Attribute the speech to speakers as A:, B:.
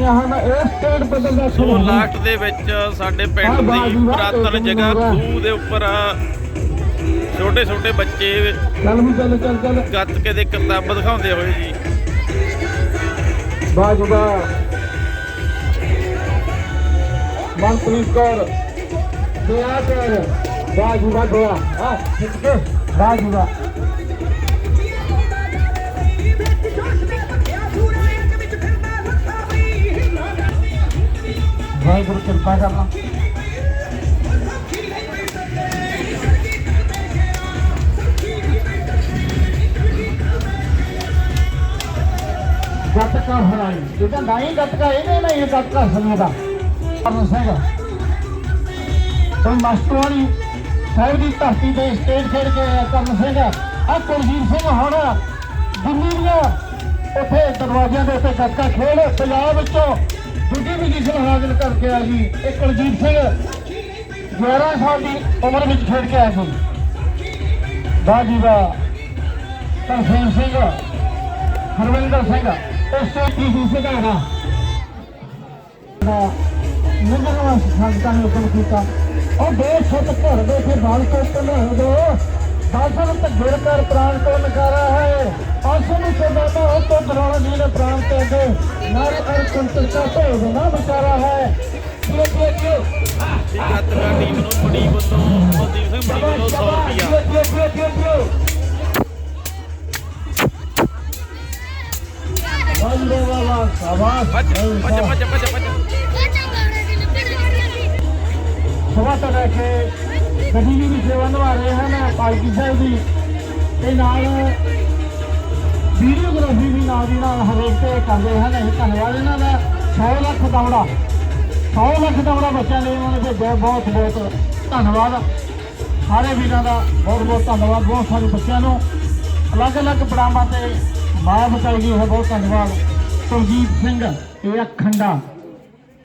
A: ਹੋਈਆਂ ਹਨ ਇਹ ਸਟੇਟ ਪੱਧਰ ਦਾ
B: ਸੋ ਲਾਸਟ ਦੇ ਵਿੱਚ ਸਾਡੇ ਪਿੰਡ ਦੀ ਪੁਰਾਤਨ ਜਗ੍ਹਾ ਖੂਹ ਦੇ ਉੱਪਰ ਛੋਟੇ ਛੋਟੇ ਬੱਚੇ
A: ਚੱਲ ਚੱਲ ਚੱਲ ਚੱਲ।
B: ਗੱਤਕੇ ਦੇ ਕਰਤੱਬ ਦਿਖਾਉਂਦੇ ਹੋਏ ਜੀ।
A: ਬਾਜੂਗਾ ਮਨਪ੍ਰੀਤ ਕੌਰ। ਦਿਆ ਕਰ। ਬਾਜੂਗਾ ਦਿਆ ਹਾਂ ਖਿੱਚ ਕੇ ਵਾਹਿਗੁਰੂ ਕਿਰਪਾ ਕਰਨਾ। ਗੱਤਕਾ ਹਰਾਈ ਇਹ ਤਾਂ ਨਹੀਂ ਗੱਤਕਾ, ਇਹਨੇ ਨਹੀਂ ਇਹ ਗੱਤਕਾ ਸਮੇਂ ਦਾ ਕਰਨ ਸਿੰਘ। ਤੋਂ ਮਾਸਟਰਵਾਲੀ ਸਾਹਿਬ ਦੀ ਧਰਤੀ ਤੇ ਸਟੇਜ ਖੇਡ ਕੇ ਕਰਨ ਸਿੰਘ। ਆ ਕੁਲਜੀਤ ਸਿੰਘ ਹੁਣ ਦਿੱਲੀ ਦੀਆਂ ਉੱਥੇ ਦਰਵਾਜ਼ਿਆਂ ਦੇ ਉੱਤੇ ਗੱਤਕਾ ਖੇਡ, ਪੰਜਾਬ ਵਿੱਚੋਂ ਦੂਜੀ ਪੋਜੀਸ਼ਨ ਹਾਸਲ ਕਰਕੇ ਆ ਸੀ, ਇਹ ਕੁਲਜੀਤ ਸਿੰਘ 11 ਸਾਲ ਦੀ ਉਮਰ ਵਿੱਚ ਖੇਡ ਕੇ ਆਇਆ ਸੀ। ਵਾਹ ਜੀ ਤਰਸੇਮ ਸਿੰਘ, ਹਰਵਿੰਦਰ ਸਿੰਘ ਉਸ ਤੋਂ ਕੀ ਸਿਧਾਰਾ ਦਾ ਸੰਗਤਾਂ ਨੇ ਹੁਕਮ ਕੀਤਾ। ਉਹ ਦੋ ਸਤ ਘਰ ਦੇ ਫਿਰ ਬਾਲ ਕੋ ਤਨ ਦੋ। ਦਾਸਨ ਤੇ ਗਿਰ ਕਰ ਪ੍ਰਾਣ ਕੋ ਨਕਾਰਾ ਹੈ। ਪ੍ਰਾਣ ਤੇ ਦੇ ਨਾਰੇ ਅਰ ਕੰਤਕਾ ਤੋਂ ਨਾ ਵਿਚਾਰਾ ਹੈ ਇਹ ਇਹ
B: ਟੀਮ ਨੂੰ ਬੜੀ ਵੱਲੋਂ ਮਨਦੀਪ ਸਿੰਘ ਬੜੀ ਵੱਲੋਂ 100 ਰੁਪਿਆ
A: ਬੰਦੇ ਵਾਲਾ ਸ਼ਾਬਾਸ਼
B: ਭੱਜ ਭੱਜ ਭੱਜ ਭੱਜ ਭੱਜ
A: ਸਵਾ ਤੋਂ ਲੈ ਕੇ ਗੱਡੀ ਦੀ ਵੀ ਸੇਵਾ ਨਿਭਾ ਰਹੇ ਹਨ ਪਾਲਕੀ ਸਾਹਿਬ ਦੀ ਤੇ ਨਾਲ ਤੁਸੀਂ ਵੀ ਨਾਲ ਦੀ ਨਾਲ ਹਰੇਕ ਤੇ ਕਰਦੇ ਹਨ। ਇਹ ਧੰਨਵਾਦ ਇਹਨਾਂ ਦਾ। 100 ਲੱਖ ਦੌੜਾ। 100 ਲੱਖ ਦੌੜਾ ਬੱਚਿਆਂ ਲਈ ਉਹਨਾਂ ਨੇ ਭੇਜਿਆ ਬਹੁਤ ਬਹੁਤ ਧੰਨਵਾਦ। ਸਾਰੇ ਵੀਰਾਂ ਦਾ ਬਹੁਤ ਬਹੁਤ ਧੰਨਵਾਦ। ਬਹੁਤ ਸਾਰੇ ਬੱਚਿਆਂ ਨੂੰ ਅਲੱਗ-ਅਲੱਗ ਪੜਾਵਾਂ ਤੇ ਮਾਂ ਬਚਾਈ ਗਈ ਹੈ। ਬਹੁਤ ਧੰਨਵਾਦ। ਕੁਲਜੀਤ ਸਿੰਘ ਇਹ ਅਖੰਡਾ